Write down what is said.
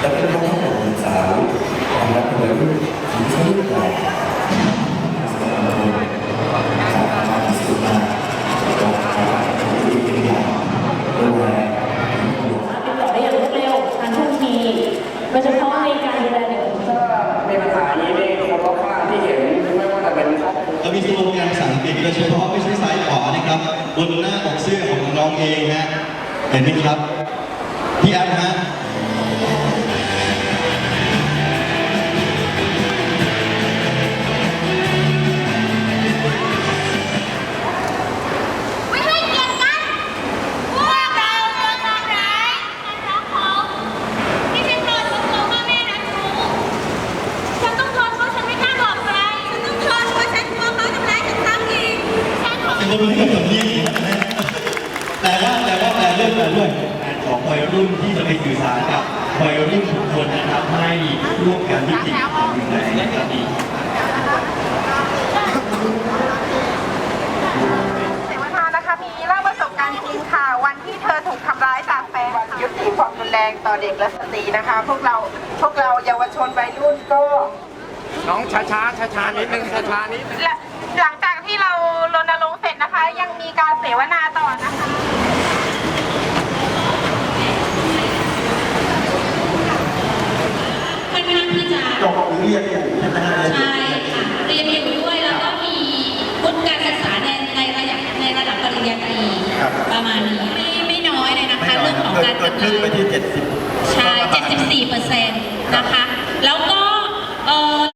และเพื่อนที่ใช้ใหญ่สำหรับคนจามาที่สุดมาจากเป็นอย่างดูแลติดต่อได้อย่างรวดเร็วทันท่วงทีโดยเฉพาะในการดูแลเด็กถ้ามีปัญหาอย่างนี้นี่คนรอบข้างที่เห็นไม่ว่าจะเป็นครอบครัวเรามีสโลแกนภาษาอังกฤษโดยเฉพาะไม่ใช่ซ้ายขวานะครับบนหน้าอกเสื้อของน้องเองฮะเห็นไหมครับ ฉันขอเป็นคนที่กับสำเนียงแต่ว่าแต่ว่าแต่เรื่องแต่ด้วยงานของวัยรุ่นที่จะไปสื่อสารกับวัยรุ่นทุกคนนะครับให้ร่วมกันยุติความรุนแรงในครั้งนี้เสวนานะคะมีเล่าประสบการณ์จริงค่ะ วันที่เธอถูกทำร้ายจากแฟนยุติความรุนแรงต่อเด็กและสตรีนะคะ พวกเราพวกเราเยาวชนวัยรุ่นก็น้องช้าช้าช้าช้าๆนิดนึงช้าช้าๆนิดนึง และหลัง การเสวนาต่อนะคะค่อนข้างที่จะจบเรียนอยู่ใช่ไหมฮะใช่ค่ะเรียนอยู่ด้วยแล้วก็มีวุฒิการศึกษาในในระดับในระดับปริญญาตรีประมาณนี้ไม่ไม่น้อยเลยนะคะเรื่องของการเกิดทำขึ้นงานไปที่ 70 ใช่ 74เปอร์เซ็นต์นะคะ แล้วก็เอ่อ